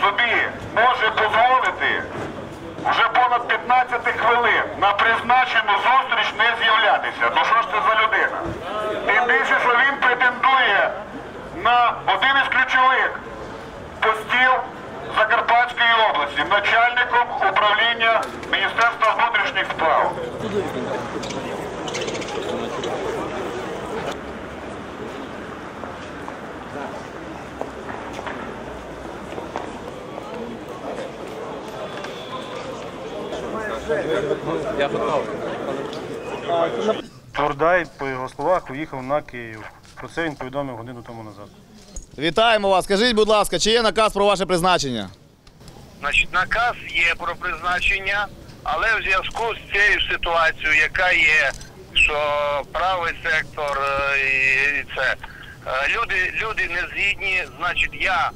собі може дозволити вже понад 15 хвилин на призначену зустріч не з'являтися. Ну що ж це за людина? Тим більше, що він претендує на один із ключових постів Закарпатської області, начальником управління Міністерства внутрішніх справ. Турдай, по його словах, поїхав на Київ. Про це він повідомив годину тому назад. Вітаємо вас. Скажіть, будь ласка, чи є наказ про ваше призначення? Значить, наказ є про призначення, але в зв'язку з цією ситуацією, яка є, що правий сектор е, і це е, люди, люди не згідні, значить, я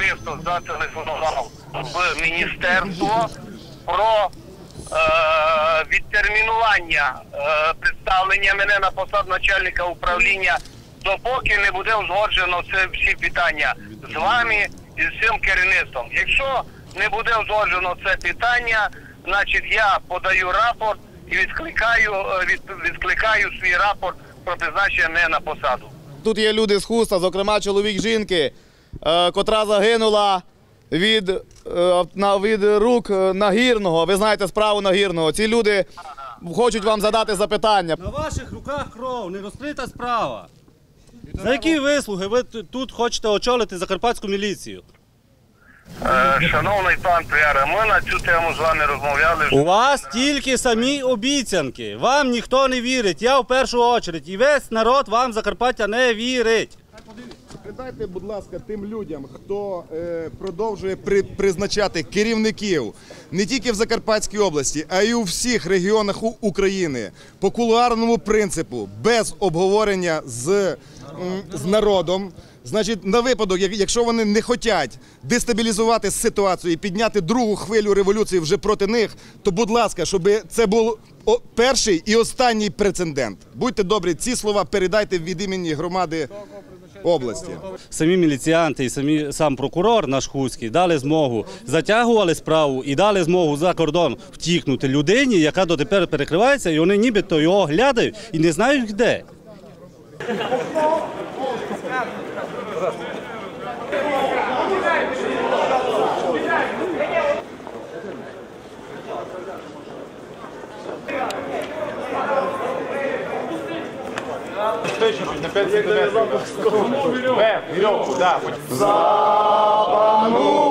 особисто зателефонував в міністерство про відтермінування е, представлення мене на посаду начальника управління, допоки не буде узгоджено це всі питання з вами і з цим керівництвом. Якщо не буде узгоджено це питання, значить я подаю рапорт і відкликаю, е, від, відкликаю свій рапорт про призначення мене на посаду. Тут є люди з хуста, зокрема чоловік жінки, е, котра загинула від, е, на, від рук е, нагірного. Ви знаєте справу нагірного. Ці люди хочуть вам задати запитання. На ваших руках кров, не розкрита справа. За які вислуги ви тут хочете очолити закарпатську міліцію? Е, шановний пан Піаре, ми на цю тему з вами розмовляли вже. У вас тільки самі обіцянки. Вам ніхто не вірить. Я в першу очередь. І весь народ вам Закарпаття не вірить. Передайте, будь ласка, тим людям, хто е, продовжує при, призначати керівників не тільки в Закарпатській області, а й у всіх регіонах України по кулуарному принципу, без обговорення з, з народом. Значить, на випадок, як- якщо вони не хочуть дестабілізувати ситуацію і підняти другу хвилю революції вже проти них, то будь ласка, щоб це був перший і останній прецедент. Будьте добрі, ці слова передайте від імені громади області. Самі міліціянти і самі сам прокурор наш Хуцький дали змогу, затягували справу і дали змогу за кордон втікнути людині, яка дотепер перекривається, і вони нібито його глядають і не знають де. Запану